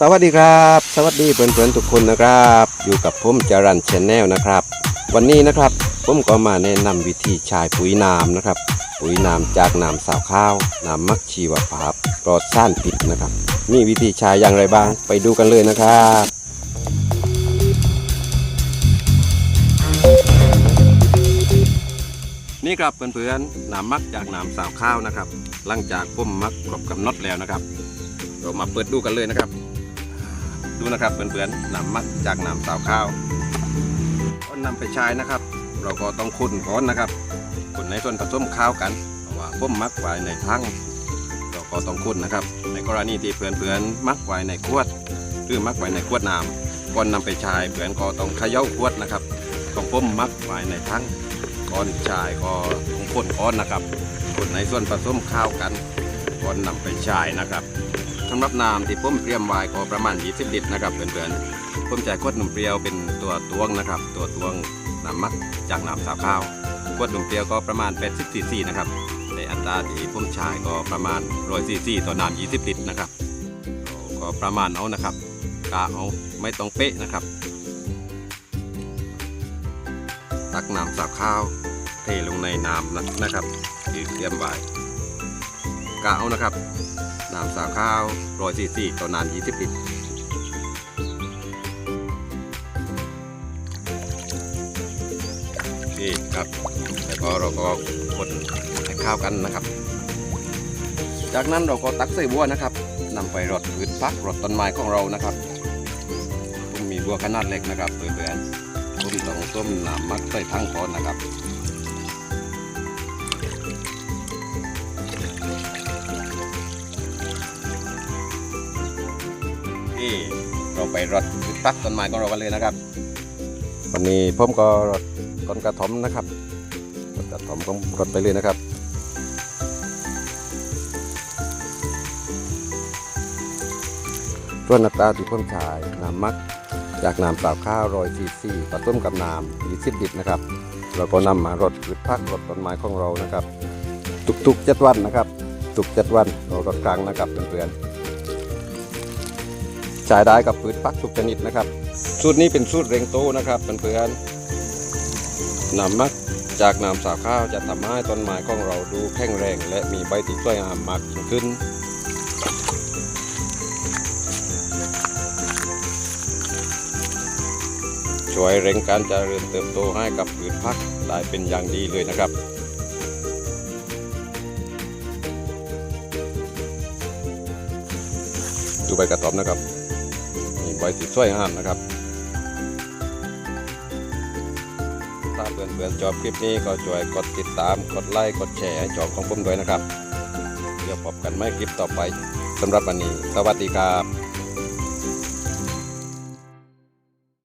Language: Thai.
สวัสดีครับ สวัสดีเพื่อนๆทุกคนนะครับ อยู่กับผมจรันชแนลนะครับ วันนี้นะครับผมก็มาแนะนำวิธีใช้ปุ๋ยน้ำนะครับ ปุ๋ยน้ำจากน้ำสาวข้าวน้ำมักชีวภาพปลอดสารพิษนะครับ มีวิธีใช้อย่างไรบ้าง ไปดูกันเลยนะครับนี่ครับเพื่อนๆน้ำมักจากน้ำสาวข้าวนะครับ หลังจากผมมักครบกำหนดแล้วนะครับ เรามาเปิดดูกันเลยนะครับ นะครับเพื่อนๆน้ำมักจากน้ำสาวข้าวก็นำไปใช้นะครับ เราก็ต้องคนก่อนนะครับคนในส่วนผสมข้าวกันเพราะว่าผมมักไว้ในทั้งเราก็ต้องคนนะครับ ในกรณีที่เพื่อนๆมักไว้ในขวด หรือมักไว้ในขวดน้ำก่อนนำไปใช้เพื่อนก็ต้องเขย่าขวดนะครับของผมมักไว้ในทั้งก่อนใช้ก็ต้องคนก่อนนะครับคนในส่วนผสมข้าวกันก่อนนำไปใช้นะครับ สำหรับน้ำที่ผมเตรียมไว้ก็ประมาณ 20 ลิตรนะครับเพื่อนๆผมจะขวดนมเปรี้ยวเป็นตัวตวงนะครับ ตัวตวงน้ำมักจากน้ำสาข้าวขวดนมเปรี้ยวก็ประมาณ 80ซีซีนะครับในอัตราที่ผมใช้ก็ประมาณ100ซีซีต่อน้ำ20 ลิตรนะครับ ก็ประมาณเอานะครับกะเอาไม่ต้องเป๊ะนะครับ ตักน้ำสาข้าวเทลงในน้ำนะครับที่เตรียมไว้กะเอานะครับ น้ำสาวข้าวร้อยซีซีต่อน้ำยี่สิบลิตรนี่ครับแล้วก็เราก็คนให้ข้าวกันนะครับ จากนั้นเราก็ตักใส่บัวนะครับนำไปรดพืชพักรดต้นไม้ของเรานะครับผมมีบัวขนาดเล็กนะครับเพื่อนๆผมต้องต้มน้ำมักใส่ทั้งก้อนนะครับ ที่เราไปรดตักต้นไม้ของเรากันเลยนะครับ วันนี้ผมก็รดต้นกระถมนะครับต้นกระถมผมรดไปเลยนะครับส่วนอัตราที่ผมใช้น้ำมักจากน้ำสาข้าวรอยซีซีผสมกับน้ำ20ลิตรนะครับเราก็นำมารดพืชพักรดต้นไม้ของเรานะครับ ทุกๆเจ็ดวันนะครับ ทุกเจ็ดวันเรารดครั้งนะครับเพื่อนๆ ใช้ได้กับพืชพักทุกชนิดนะครับ สูตรนี้เป็นสูตรเร่งโตนะครับเพื่อนๆนำมักจากน้ำสาข้าวจะทำให้ต้นไม้ของเราดูแข็งแรง และมีใบที่สวยงามมากยิ่งขึ้น ช่วยเร่งการเจริญเติบโตให้กับพืชพักได้เป็นอย่างดีเลยนะครับดูใบกระตอมนะครับ ใบสีสวยงามนะครับถ้าเพื่อนๆชอบคลิปนี้ก็ช่วยกดติดตามกดไลค์กดแชร์ให้จอบของผมด้วยนะครับ เดี๋ยวพบกันใหม่คลิปต่อไปสำหรับวันนี้ สวัสดีครับ